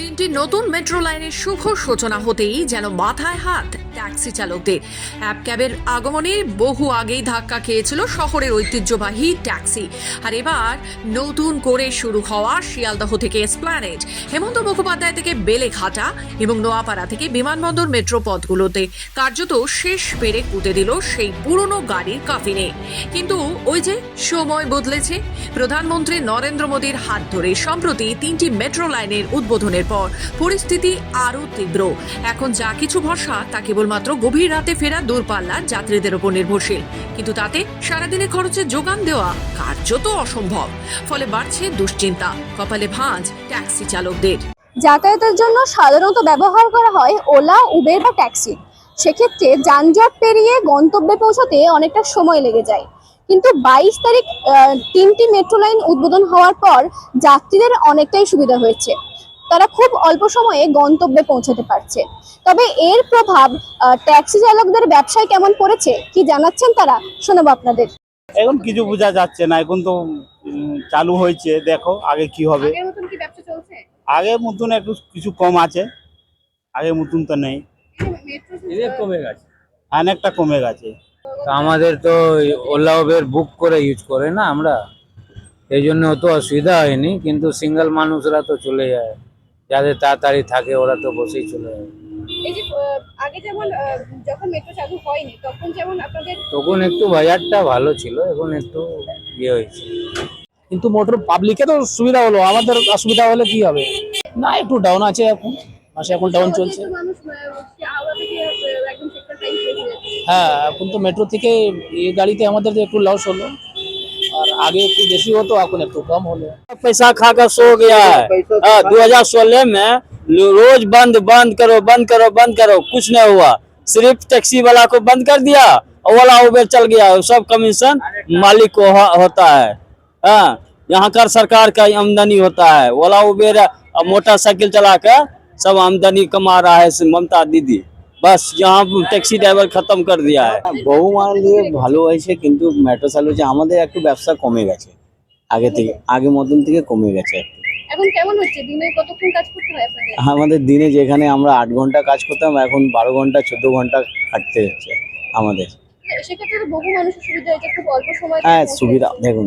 তিনটি নতুন মেট্রো লাইনের শুভ সূচনা হতেই যেন মাথায় হাত ট্যাক্সি চালকদের। অ্যাপ ক্যাবের আগমনে বহু আগেই ধাক্কা খেয়েছিল শহরের ঐতিহ্যবাহী ট্যাক্সি। আর এবার নতুন করে শুরু হওয়া শিয়ালদহ থেকে এসপ্ল্যানেড, হেমন্ত মুখোপাধ্যায় থেকে বেলেঘাটা এবং নোয়াপাড়া থেকে বিমানবন্দর মেট্রো পথগুলোতে কার্যত শেষ পেরে কুতে দিল সেই পুরনো গাড়ির কাফিনে। কিন্তু ওই যে সময় বদলেছে, প্রধানমন্ত্রী নরেন্দ্র মোদীর হাত ধরে সম্প্রতি তিনটি মেট্রো লাইনের উদ্বোধনের পর পরিস্থিতি আরও তীব্র। এখন যা কিছু ভরসা তা কেবলমাত্র গভীর রাতে ফেরা দূরপাল্লার যাত্রীদের উপর নির্ভরশীল। কিন্তু তাতে সারাদিনের খরচে যোগান দেওয়া কার্যত অসম্ভব। ফলে বাড়ছে দুশ্চিন্তা, কপালে ভাঁজ ট্যাক্সি চালকদের। যাতায়াতের জন্য সাধারণত ব্যবহার করা হয় ওলা, উবের বা ট্যাক্সি। সেক্ষেত্রে যানজট পেরিয়ে গন্তব্যে পৌঁছতে অনেকটা সময় লেগে যায়। কিন্তু বাইশ তারিখ তিনটি মেট্রো লাইন উদ্বোধন হওয়ার পর যাত্রীদের অনেকটাই সুবিধা হয়েছে। তারা খুব অল্প সময়ে গন্তব্যে পৌঁছাতে পারছে। তবে এর প্রভাব ট্যাক্সি চালকদের ব্যবসায় কেমন পড়েছে কি জানাচ্ছেন তারা? শোনাবো আপনাদের। এখন কিছু বোঝা যাচ্ছে না এখন তো চালু হয়েছে দেখো আগে কি হবে। আগের মতন কি ব্যবসা চলছে? আগে মতন একটু কিছু কম আছে আগে মতন তো নেই। কমে গেছে। অনেকটা কমে গেছে। তা আমাদের তো ওলা উবের বুক করে ইউজ করে না আমরা এই জন্য অত অসুবিধা হয়নি কিন্তু সিঙ্গেল মানুষরা তো চলে যায়। যাদের তাড়াতাড়ি থাকে ওরা তো বসেই চলে যায় এই যে আগে যেমন যখন মেট্রো চালু হয়নি তখন যেমন আপনাদের তখন একটু বাজারটা ভালো ছিল এখন একটু ইয়ে হয়েছে। কিন্তু মোটর পাবলিকে তো সুবিধা হলো আমাদের অসুবিধা হলে কি হবে? না একটু ডাউন আছে এখন মাসে এখন ডাউন চলছে। হ্যাঁ এখন তো মেট্রো থেকে এই গাড়িতে আমাদের একটু লস হলো। आगे की जैसी हो तो आपको तो कम हो। गया पैसा खाकर सो गया है। हाँ, दो हज़ार सोलह में रोज बंद बंद करो बंद करो बंद करो कुछ नहीं हुआ। सिर्फ़ टैक्सी वाला को बंद कर दिया और वाला उबेर चल गया। सब कमीशन मालिक को होता है। हाँ, यहाँ कर सरकार का आमदनी होता है। ओला उबेर मोटरसाइकिल चला कर सब आमदनी कमा रहा है ममता दीदी। বাস যা ট্যাক্সি ড্রাইভার খতম কর দিয়া বহু মাল দিয়ে ভালো হয়েছে কিন্তু মেট্রো চালু হয়েছে আমাদের একটু ব্যবসা কমে গেছে। আগে থেকে আগে মতন থেকে কমে গেছে। আমাদের দিনে যেখানে আমরা আট ঘণ্টা কাজ করতাম এখন বারো ঘণ্টা চোদ্দ ঘণ্টা কাটতে হচ্ছে আমাদের। হ্যাঁ সুবিধা হ্যাঁ, দেখুন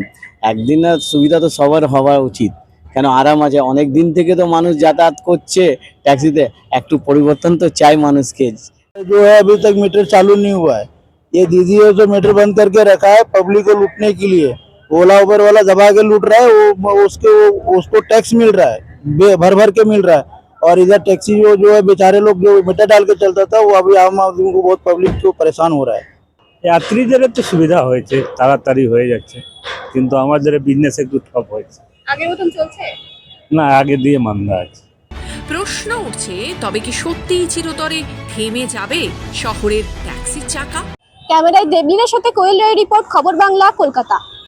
একদিন না সুবিধা তো সবার হওয়া উচিত। কেন আরাম আছে অনেক দিন থেকে তো মানুষ যাতায়াত করছে ট্যাক্সিতে একটু পরিবর্তন তো চাই মানুষকে जो है अभी तक मीटर चालू नहीं हुआ है ये दीदी है जो मीटर बंद करके रखा है पब्लिक को लूटने के लिए ओला उबर वाला दबा के लूट रहा है वो उसके वो, उसको टैक्स मिल रहा है बे- भर भर के मिल रहा है और इधर टैक्सी जो जो है बेचारे लोग जो मीटर डाल के चलता था वो अभी आम आदमी को बहुत पब्लिक को परेशान हो रहा है যাত্রীদের তো সুবিধা হয়েছে তাড়াতাড়ি হয়ে যাচ্ছে কিন্তু আমাদের বিজনেস একটু ঠপ হয়েছে আগের মতন চলছে? না আগে দিয়ে মান্দা আছে। প্রশ্ন উঠছে তবে কি সত্যিই চিরতরে থেমে যাবে শহরের ট্যাক্সির চাকা? ক্যামেরায় দেবলীনের সাথে কোয়েল রায় রিপোর্ট খবর বাংলা কলকাতা।